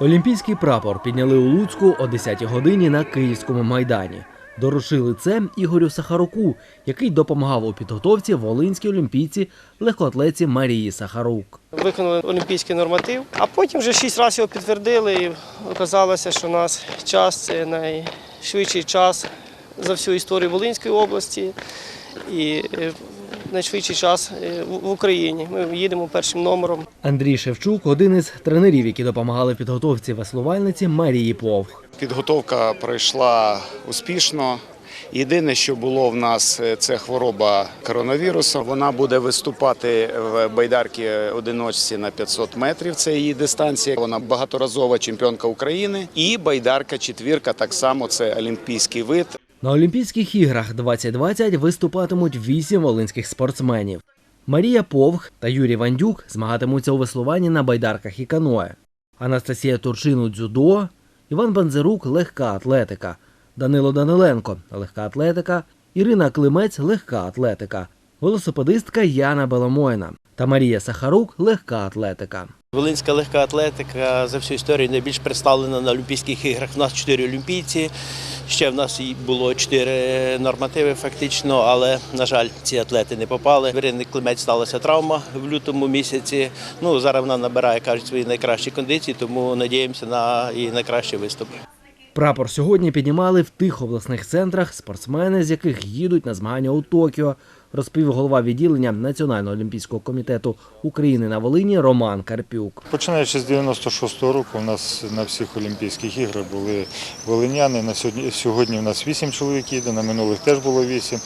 Олімпійський прапор підняли у Луцьку о 10-й годині на Київському майдані. Доручили це Ігорю Сахаруку, який допомагав у підготовці волинській олімпійці легкоатлетці Марії Сахарук. Виконали олімпійський норматив, а потім вже шість разів його підтвердили і оказалося, що у нас час це найшвидший час за всю історію Волинської області і е, найшвидший час е, в Україні. Ми їдемо першим номером. Андрій Шевчук один із тренерів, які допомагали підготовці веслувальниці Марії Повх. Підготовка пройшла успішно. Єдине, що було в нас, е, це хвороба коронавірусу. Вона буде виступати в байдарці одиночці на 500 метрів. Це її дистанція. Вона багаторазова чемпіонка України. І байдарка четвірка так само це олімпійський вид. На Олімпійських іграх 2020 виступатимуть вісім волинських спортсменів. Марія Повх та Юрій Вандюк змагатимуться у веслуванні на байдарках і каное. Анастасія Турчину дзюдо, Іван Банзерук легка атлетика, Данило Даниленко легка атлетика, Ірина Климець легка атлетика, велосипедистка Яна Беломойна та Марія Сахарук легка атлетика. Волинська легка атлетика за всю історію найбільш представлена на Олімпійських іграх. У нас чотири олімпійці. Ще в нас було чотири нормативи фактично, але на жаль, ці атлети не попали. В Ірини Климець сталася травма в лютому місяці. Ну зараз вона набирає кажуть свої найкращі кондиції, тому надіємося на її найкращий виступ. Прапор сьогодні піднімали в тих обласних центрах спортсмени, з яких їдуть на змагання у Токіо, розповів голова відділення Національного олімпійського комітету України на Волині Роман Карпюк. Починаючи з 96-го року, у нас на всіх Олімпійських іграх були волиняни. На сьогодні, у нас 8 чоловік їде, на минулих теж було 8.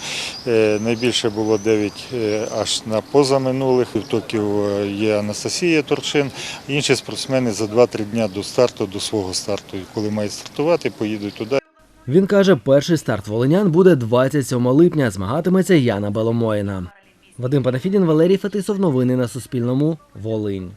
Е, найбільше було 9 е, аж на позаминулих. В Токіо е, є Анастасія Торчин. Інші спортсмени за 2-3 дня до старту, до свого старту. Коли мають стартувати, поїдуть туди. Він каже, перший старт волинян буде 27 липня. Змагатиметься Яна Беломоїна. Вадим Панафідін, Валерій Фетисов. Новини на Суспільному. Волинь.